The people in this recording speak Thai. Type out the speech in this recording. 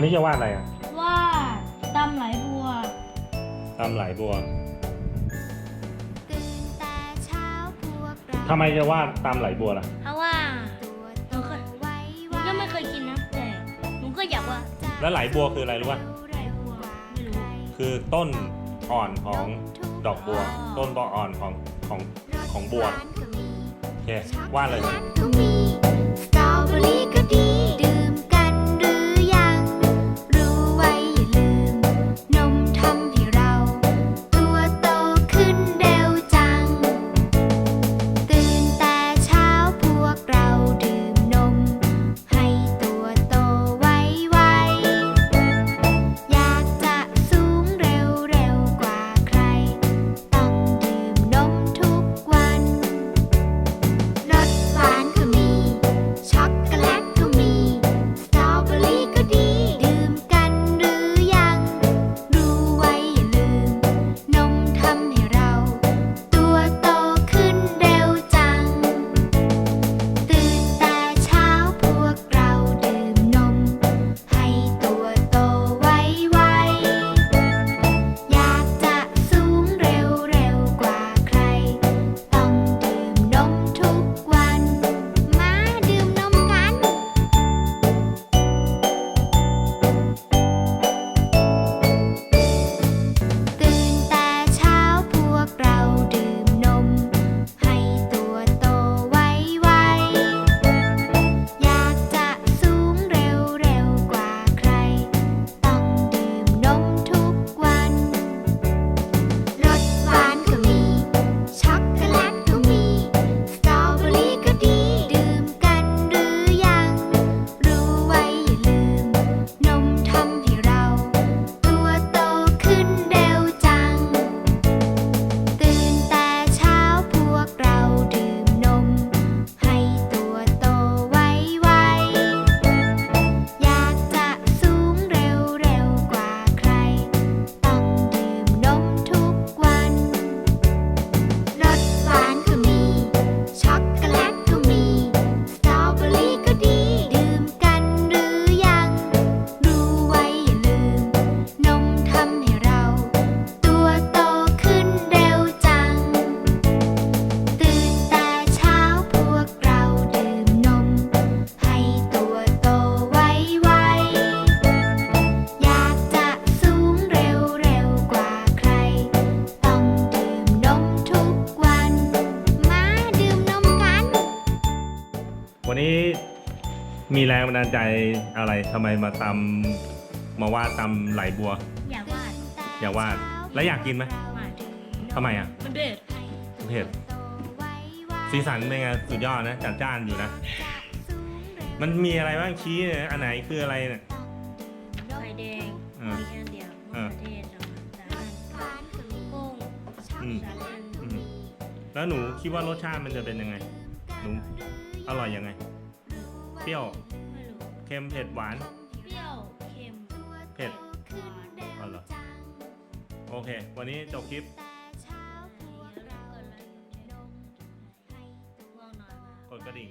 วันนี้จะวาดอะไรอะว่าตำไหลบัวตำไหลบัวตื่นแต่เช้าพวกเราทำไมจะวาดตำไหลบัวล่ะ เพราะว่า ตัวโตไวหนูก็ไม่เคยกินนะแต่หนูก็อยากว่าแล้วไหลบัวคืออะไรรู้ป่ะไหลบัวไม่รู้คือต้นอ่อนของดอกบัว ต้นดอกอ่อนของของของบัวโอเควาดเลย ร้านก็มี วันนี้มีแรงบันดาลใจอะไรทำไมมาตำมาวาดตำไหลบัว อยากวาดอยากวาดแล้วอยากกินไหมวาดทำไมอะมันเด็ดเผ็ดสีสันเป็นไงสุดยอดนะจัดจ้านอยู่นะ มันมีอะไรบ้างชี้เนี่ยอันไหนคืออะไรเนี่ย ไข่แดงเออมีแค่เดียวเอมะอเขือเทศสองอันสามอันกุ้งอืมสามอันอืมแล้วหนูคิดว่ารสชาติมันจะเป็นยังไง หนูอร่อยยังไง เปรี้ยวเค็ม เผ็ด หวาน เปรี้ยวเค็มเผ็ดอร่อยโอเค วันนี้จบคลิปกดกระดิ่ง